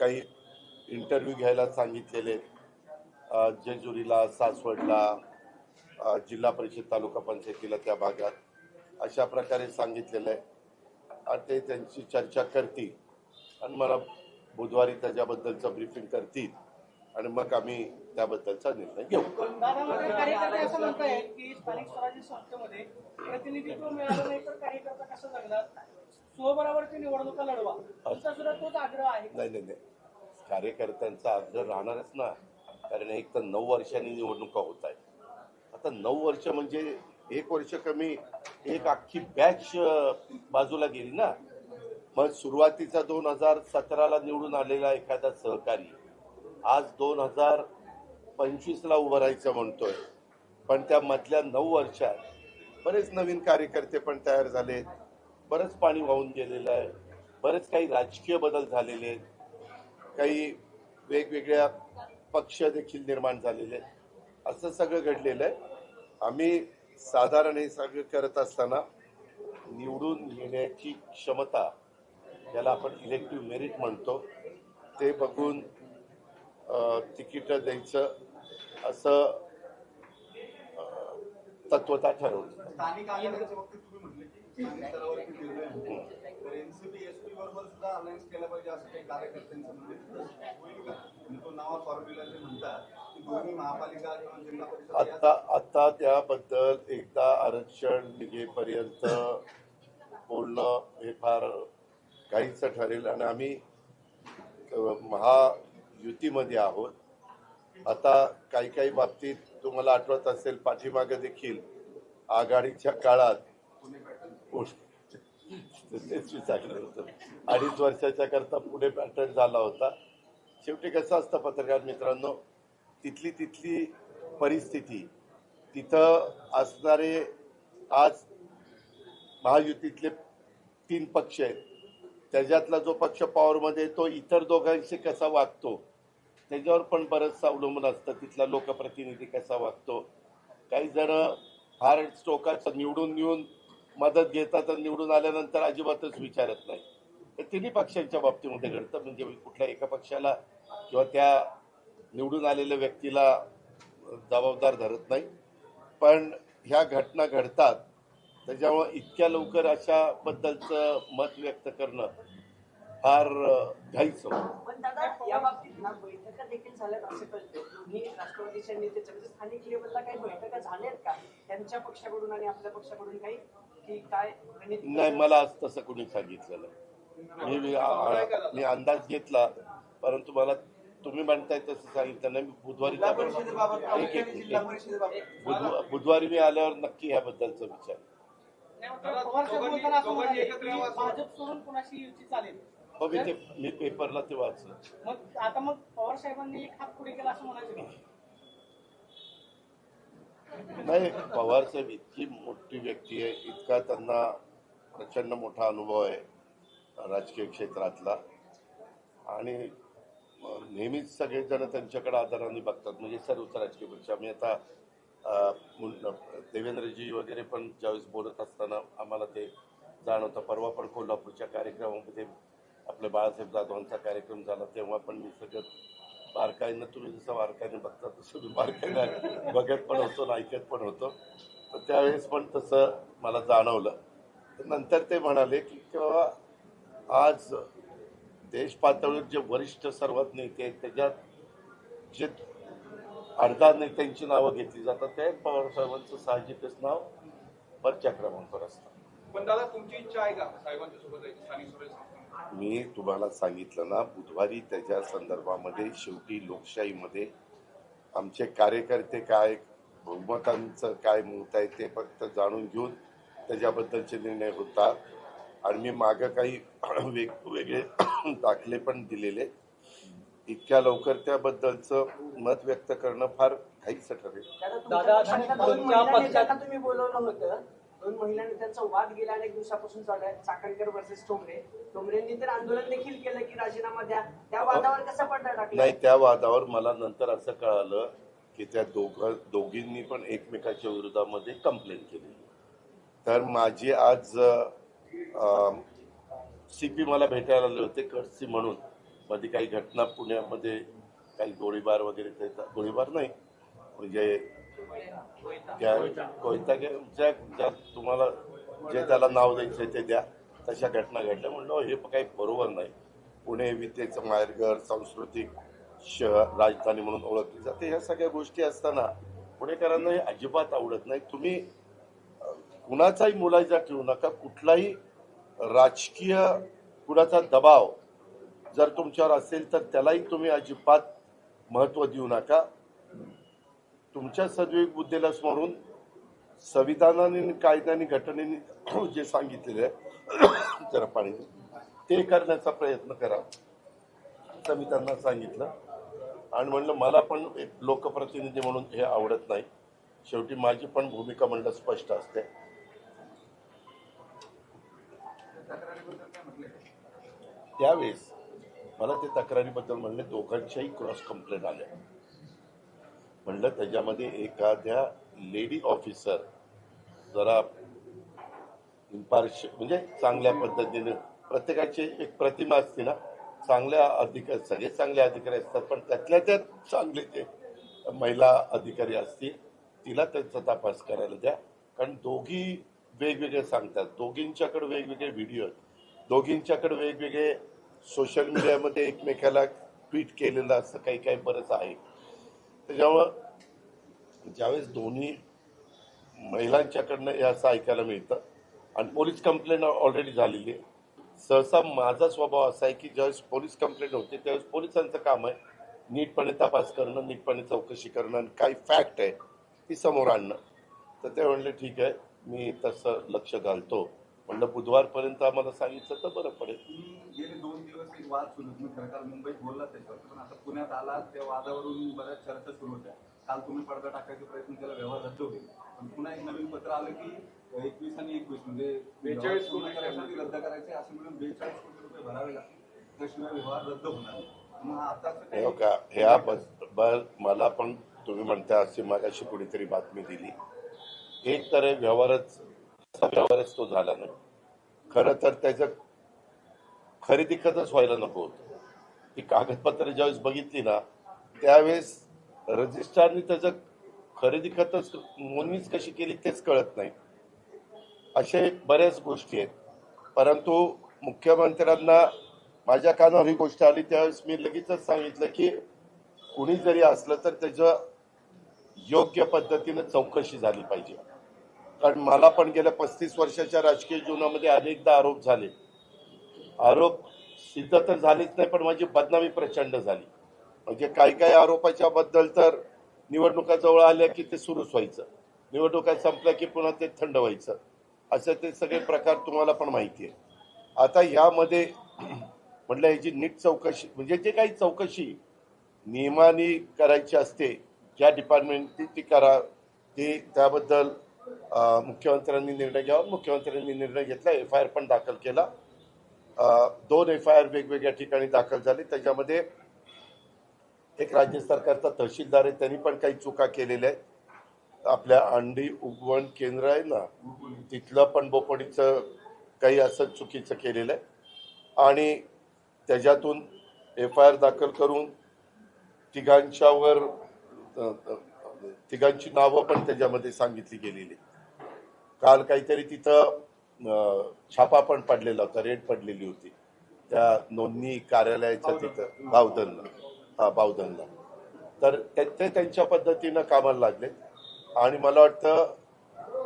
काही इंटरव्ह्यू घ्यायला सांगितलेले जेजुरीला सासवडला जिल्हा परिषद तालुका पंचायतीला त्या भागात अशा प्रकारे सांगितलेलं आहे. आणि ते त्यांची चर्चा करतील. आणि मला बुधवारी त्याच्याबद्दलचं ब्रीफिंग करतील. आणि मग आम्ही त्याबद्दलचा निर्णय घेऊ. की स्थानिक स्वराज्य संस्थेमध्ये प्रतिनिधित्व मिळालं नाही तर कार्यकर्ता कसं जगणार? स्वबरोबरची निवडणुका लढवा. तुमचा सुद्धा तोच आग्रह आहे नाही नाही नाही. कार्यकर्त्यांचा आग्रह राहणारच ना. कारण एक तर नऊ वर्षांनी निवडणुका होत आहेत. आता नऊ वर्ष म्हणजे एक वर्ष कमी एक अख्खी बॅच बाजूला गेली ना. मग सुरुवातीचा दोन हजार सतराला निवडून आलेला एखादा सहकारी आज दोन हजार पंचवीसला उभं राहायचं म्हणतोय. पण त्या मधल्या नऊ वर्षात बरेच नवीन कार्यकर्ते पण तयार झाले बरंच पाणी वाहून गेलेलं आहे. बरेच काही राजकीय बदल झालेले आहेत. काही वेगवेगळ्या पक्ष देखील निर्माण झालेले आहेत. असं सगळं घडलेलं आहे. आम्ही साधारण हे सगळं करत असताना निवडून येण्याची क्षमता ज्याला आपण इलेक्टिव्ह मेरिट म्हणतो ते बघून तिकीट द्यायचं असं तत्वता ठरवलं. आता आता त्याबद्दल एकदा आरक्षण निघेपर्यंत बोलणं हे फार काहीच ठरेल आणि आम्ही महायुतीमध्ये आहोत. आता काही काही बाबतीत तुम्हाला आठवत असेल पाठीमागे देखील आघाडीच्या काळात तेच विचारलं होतं अडीच वर्षाच्या करता पुढे पॅटर्न झाला होता. शेवटी कसं असतं पत्रकार मित्रांनो तिथली तिथली परिस्थिती तिथं असणारे आज महायुतीतले तीन पक्ष आहेत. त्याच्यातला जो पक्ष पॉवरमध्ये तो इतर दोघांशी कसा वागतो त्याच्यावर पण बरंचसं अवलंबून असतं. तिथला लोकप्रतिनिधी कसा वागतो काही जण फार टोकाचं निवडून येऊन मदत घेतात आणि निवडून आल्यानंतर अजिबातच विचारत नाही. तर तिन्ही पक्षांच्या बाबतीमध्ये घडतं. म्हणजे कुठल्या एका पक्षाला किंवा त्या निवडून आलेल्या व्यक्तीला जबाबदार धरत नाही. पण ह्या घटना घडतात. त्याच्यामुळं इतक्या लवकर अशा बद्दलचं मत व्यक्त करणं फार अं, होतं. का काय नाही मला आज तसं कोणी सांगितलं नाही. मी- मी अंदाज घेतला परंतु मला तुम्ही म्हणताय तसं सांगितलं नाही. मी बुधवारी बुधवारी मी आल्यावर नक्की ह्याबद्दलचा विचार. भाजप सोडून कोणाशी युती चालेल? हो मी ते मी पेपरला ते वाचलं. मग आता मग पवार साहेबांनी एक हात पुढे केला असं म्हणायचं नाही पवार साहेब इतकी मोठी व्यक्ती आहे इतका त्यांना प्रचंड मोठा अनुभव आहे राजकीय क्षेत्रातला. आणि नेहमीच सगळेजण त्यांच्याकडे आदराने बघतात म्हणजे सर्वच राजकीय पक्ष. आम्ही आता देवेंद्रजी वगैरे पण ज्यावेळेस बोलत असताना आम्हाला ते जाणवतं. परवा पण कोल्हापूरच्या कार्यक्रमामध्ये आपले बाळासाहेब जाधवांचा कार्यक्रम झाला तेव्हा पण मी सगळं बारकाईनं तुम्ही जसं बारकाईने बघता तसं मी बारकाईनं बघत पण होतो आणि ऐकत पण होतो. तर त्यावेळेस पण तसं मला जाणवलं. तर नंतर ते म्हणाले की किंवा आज देश पातळीवर जे वरिष्ठ सर्वात नेते आहेत त्याच्यात जे अर्धा नेत्यांची नावं घेतली जातात ते पवारसाहेबांचं साहजिकच नाव वरच्या क्रमांकावर असतं. पण दादा तुमची इच्छा आहे का साहेबांच्या सोबत मी तुम्हाला सांगितलं ना बुधवारी त्याच्या संदर्भामध्ये शेवटी लोकशाहीमध्ये आमचे कार्यकर्ते काय बहुमतांचं काय मत आहे ते फक्त जाणून घेऊन त्याच्याबद्दलचे निर्णय होतात. आणि मी मागं काही वेगवेगळे दाखले पण दिलेले. इतक्या लवकर त्याबद्दलचं मत व्यक्त करणं फार घाईचं ठरेल. दोन महिलांनी त्यांचा वाद गेला अनेक दिवसापासून चालू आहे. चाकणकर वर्सेस टोमरे टोमरेंनी तर आंदोलन देखील केलं की राजीनामा द्या. त्या वादावर कसा पडला टाकला? नाही त्या वादावर मला नंतर असं कळालं की त्या दोघ दोघींनी पण एकमेकाच्या विरोधामध्ये कंप्लेंट केली तर माझी आज सी पी मला भेटायला आले होते कर्सी म्हणून. मध्ये काही घटना पुण्यामध्ये काही गोळीबार वगैरे त्याचा गोळीबार नाही म्हणजे कोयता ज्या ज्या तुम्हाला जे त्याला नाव द्यायचं ते द्या. तशा घटना घडल्या. म्हणलं हो, हे काही बरोबर नाही. पुणे वितेचं माहेरघर सांस्कृतिक शहर राजधानी म्हणून ओळखली जाते ह्या सगळ्या गोष्टी असताना पुणेकरांना हे अजिबात आवडत नाही. तुम्ही कुणाचाही मुलायचा ठेवू नका. कुठलाही राजकीय कुणाचा दबाव जर तुमच्यावर असेल तर त्यालाही तुम्ही अजिबात महत्त्व देऊ नका. तुमच्या सद्विवेक बुद्धीला स्मरून संविधानाने कायद्याने घटनेने जे सांगितलेले आहे जरा पाणी ते करण्याचा प्रयत्न करा. असं मी त्यांना सांगितलं. आणि म्हणलं मला पण एक लोकप्रतिनिधी म्हणून हे आवडत नाही. शेवटी माझी पण भूमिका म्हणलं स्पष्ट असते. त्यावेळेस मला ते तक्रारीबद्दल म्हणले दोघांच्याही क्रॉस कंप्लेंट आल्या म्हणलं त्याच्यामध्ये एखाद्या लेडी ऑफिसर जरा इम्पार्श म्हणजे चांगल्या पद्धतीने प्रत्येकाची एक प्रतिमा असते ना चांगल्या अधिकारी सगळे चांगले अधिकारी असतात पण त्यातल्या त्यात चांगले ते महिला अधिकारी असतील तिला त्यांचा तपास करायला द्या. कारण दोघी वेगवेगळे सांगतात. दोघींच्याकडे वेगवेगळे व्हिडिओ आहेत. दोघींच्याकडे वेगवेगळे सोशल मीडियामध्ये एकमेकाला ट्विट केलेलं असं काही काही बरंच आहे. त्याच्यामुळं ज्यावेळेस दोन्ही महिलांच्याकडनं हे असं ऐकायला मिळतं आणि पोलीस कंप्लेंट ऑलरेडी झालेली आहे. सहसा माझा स्वभाव असा आहे की ज्यावेळेस पोलीस कंप्लेंट होते त्यावेळेस पोलिसांचं काम आहे नीटपणे तपास करणं नीटपणे चौकशी करणं आणि काही फॅक्ट आहे ती समोर आणणं. तर ते म्हणले ठीक आहे मी तसं लक्ष घालतो. म्हणलं बुधवारपर्यंत आम्हाला सांगितलं तर बरं पडेल. गेले दोन दिवस एक वाद सुरू तुम्ही खरं काल मुंबईत बोललात त्याच्यावर पण आता पुण्यात आलात त्या वादावरून बऱ्याच चर्चा सुरू होत्या. काल तुम्ही पडदा टाकायचा प्रयत्न केला व्यवहार रद्द होईल. पण पुन्हा एक नवीन पत्र आलं की एकवीस आणि एकवीस म्हणजे 42 कोटी करायसाठी रद्द करायचे असं मिळून बेचाळीस कोटी रुपये भरावे लागतील. त्याशिवाय व्यवहार रद्द होणार नाही. मग आताच हे हो का ह्या बद्दल मला पण तुम्ही म्हणता अशी मागाशी कुणीतरी बातमी दिली. एक तर व्यवहारच व्यवहारच तो झाला नाही. खरं तर त्याचं खरेदी खतच व्हायला नको होतं. ती कागदपत्र ज्यावेळेस बघितली ना त्यावेळेस रजिस्ट्रारनी त्याचं खरेदी खतच नोंदणीच कशी केली तेच कळत नाही. असे बऱ्याच गोष्टी आहेत. परंतु मुख्यमंत्र्यांना माझ्या कानावर ही गोष्ट आली त्यावेळेस मी लगेचच सांगितलं की कुणी जरी असलं तर त्याचं योग्य पद्धतीनं चौकशी झाली पाहिजे. कारण मला पण गेल्या पस्तीस वर्षाच्या राजकीय जीवनामध्ये अनेकदा आरोप झाले. आरोप सिद्ध तर झालेच नाही पण माझी बदनामी प्रचंड झाली. म्हणजे काही काही आरोपाच्या बद्दल तर निवडणुका जवळ आल्या की ते सुरूच व्हायचं. निवडणुका संपल्या की पुन्हा ते थंड व्हायचं. असे ते सगळे प्रकार तुम्हाला पण माहिती आहे. आता यामध्ये म्हटलं याची नीट चौकशी म्हणजे जे काही चौकशी नियमाने करायची असते ज्या डिपार्टमेंटची ती करा. ती त्याबद्दल मुख्यमंत्र्यांनी निर्णय घ्यावा. मुख्यमंत्र्यांनी निर्णय घेतला एफ आय आर पण दाखल केला. दोन एफ आय आर वेगवेगळ्या ठिकाणी दाखल झाले. त्याच्यामध्ये एक राज्य सरकारचा तहसीलदार आहे त्यांनी पण काही चुका केलेल्या आहेत. आपल्या अंडी उगवण केंद्र आहे ना तिथलं पण बोपडीचं काही असं चुकीचं केलेलं आहे. आणि त्याच्यातून एफ आय आर दाखल करून तिघांच्यावर तिघांची नावं पण त्याच्यामध्ये सांगितली गेलेली काल काहीतरी तिथं छापा पण पडलेला होता रेड पडलेली होती. त्या नोंदणी कार्यालयाच्या तिथं बावधनला. हा बावधनला. तर ते ते त्यांच्या पद्धतीनं कामाला लागले. आणि मला वाटतं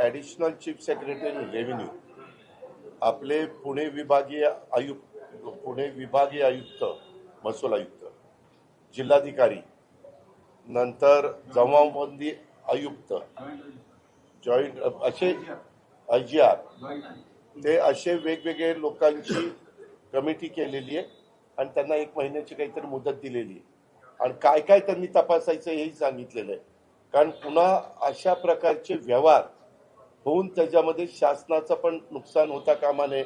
ॲडिशनल चीफ सेक्रेटरी रेव्हेन्यू आपले पुणे विभागीय आयुक्त पुणे विभागीय आयुक्त महसूल आयुक्त जिल्हाधिकारी नंतर जमावबंदी आयुक्त जॉईंट असे आय जी आर. ते असे वेगवेगळे लोकांची कमिटी केलेली आहे आणि त्यांना एक महिन्याची काहीतरी मुदत दिलेली आहे. आणि काय काय त्यांनी तपासायचं हेही सांगितलेलं आहे. कारण पुन्हा अशा प्रकारचे व्यवहार होऊन त्याच्यामध्ये शासनाचं पण नुकसान होता कामा नये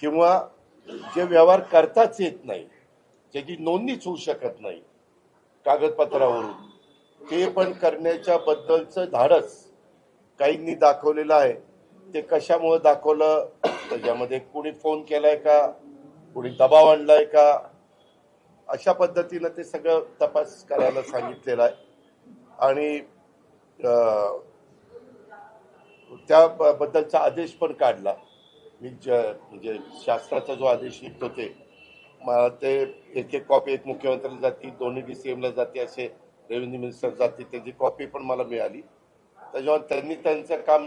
किंवा जे व्यवहार करताच येत नाही ज्याची नोंदणीच होऊ शकत नाही कागदपत्रावरून ते पण करण्याच्या बद्दलचं धाडस काहींनी दाखवलेलं आहे. ते कशामुळे दाखवलं? त्याच्यामध्ये कुणी फोन केलाय का? कुणी दबाव आणलाय का? अशा पद्धतीनं ते सगळं तपास करायला सांगितलेलं आहे. आणि त्याबद्दलचा आदेश पण काढला. मी ज म्हणजे शास्त्राचा जो आदेश येत होते मला ते एक एक कॉपी एक मुख्यमंत्र्याला जाती दोन्ही डी सी एमला जाते असे रेव्हेन्यू मिनिस्टर जाते त्याची कॉपी पण मला मिळाली. त्याच्यामुळे त्यांनी त्यांचं काम